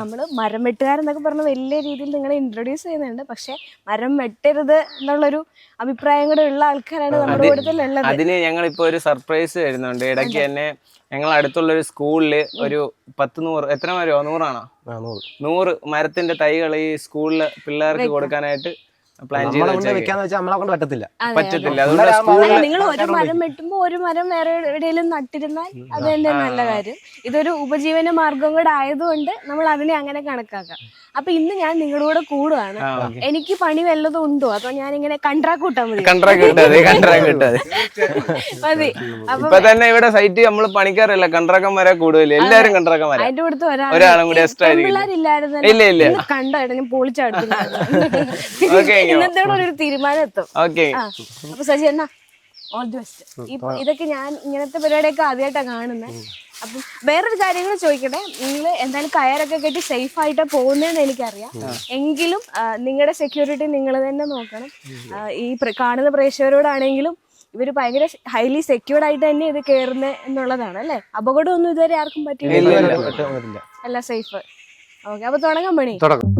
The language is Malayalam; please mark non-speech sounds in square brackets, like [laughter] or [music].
നമ്മൾ മരം വെട്ടുകാരെന്നൊക്കെ പറഞ്ഞ വലിയ രീതിയിൽ നിങ്ങളെ ഇൻട്രൊഡ്യൂസ് ചെയ്യുന്നുണ്ട്. പക്ഷെ മരം വെട്ടരുത് എന്നുള്ളൊരു അഭിപ്രായം കൂടെ ഉള്ള ആൾക്കാരാണ് നമ്മുടെ കൂടുതലുള്ളത് അതിന് ഞങ്ങൾ ഇപ്പൊ ഒരു സർപ്രൈസ് വരുന്നുണ്ട്. ഇടയ്ക്ക് തന്നെ ഞങ്ങൾ അടുത്തുള്ള ഒരു സ്കൂളിൽ ഒരു പത്ത് നൂറ് എത്ര മരോ? നൂറാണോ? നൂറ് മരത്തിന്റെ തൈകൾ ഈ സ്കൂളിൽ പിള്ളേർക്ക് കൊടുക്കാനായിട്ട് പ്ലാൻ ചെയ്ത് നമ്മളെ കൊണ്ട് വെച്ചേക്ക്. വെക്കാന്ന് വെച്ചാൽ നമ്മളെ കൊണ്ട് പറ്റത്തില്ല. പറ്റത്തില്ല. അതുകൊണ്ട് നിങ്ങൾ ഒരു മരം വെട്ടുമ്പോ ഒരു മരം വേറെ എവിടെയെങ്കിലും നട്ടിരുന്നാൽ അത് തന്നെ നല്ല കാര്യം. ഇതൊരു ഉപജീവന മാർഗം കൂടെ ആയതുകൊണ്ട് നമ്മൾ അതിനെ അങ്ങനെ കണക്കാക്കാം. അപ്പൊ ഇന്ന് ഞാൻ നിങ്ങളുടെ കൂടുവാണ്. എനിക്ക് പണി വല്ലതും ഉണ്ടോ? അതോ ഞാൻ ഇങ്ങനെ കണ്ട്രാക്ക് കൂട്ടാൻ മതി. കണ്ട്രാക്ട് കിട്ടാതെ [laughs] കണ്ട്രാക്ട് കിട്ടാതെ. മതി. ഇപ്പൊ തന്നെ ഇവിടെ സൈറ്റ് നമ്മൾ പണിക്കാറില്ല കണ്ട്രാക്കന്മാരെ കൂടുതൽ എല്ലാരും കണ്ട്രാക്കന്മാരെ അതിന്റെ അടുത്ത് ഒരാളും കൂടി എക്സ്ട്രാ ഇല്ല, ഇല്ല. കണ്ടോ? ഞാൻ പൊളിച്ചാടുന്നു. [laughs] ഇന്നത്തോടെ ഒരു തീരുമാനം എത്തും ഓക്കെ അപ്പൊ സജി എന്നാ? ഓൾ ദി ബെസ്റ്റ് ഇതൊക്കെ ഞാൻ ഇങ്ങനത്തെ പരിപാടിയൊക്കെ ആദ്യമായിട്ടാണ് കാണുന്നത് അപ്പം വേറൊരു കാര്യം കൂടെ ചോദിക്കട്ടെ? നിങ്ങൾ എന്തായാലും കയറൊക്കെ കെട്ടി സേഫ് ആയിട്ട് പോകുന്നതെന്ന് എനിക്കറിയാം. എങ്കിലും നിങ്ങളുടെ സെക്യൂരിറ്റി നിങ്ങൾ തന്നെ നോക്കണം. ഈ കാണുന്ന പ്രേക്ഷകരോടാണെങ്കിലും ഇവർ ഭയങ്കര ഹൈലി സെക്യൂർഡ് ആയിട്ട് തന്നെ ഇത് കയറുന്നത് എന്നുള്ളതാണ് അല്ലേ? അപകടമൊന്നും ഇതുവരെ ആർക്കും പറ്റിയില്ല പറ്റില്ല അല്ല സേഫ് ഓക്കെ അപ്പൊ തുടങ്ങാൻ പണി തുടക്കം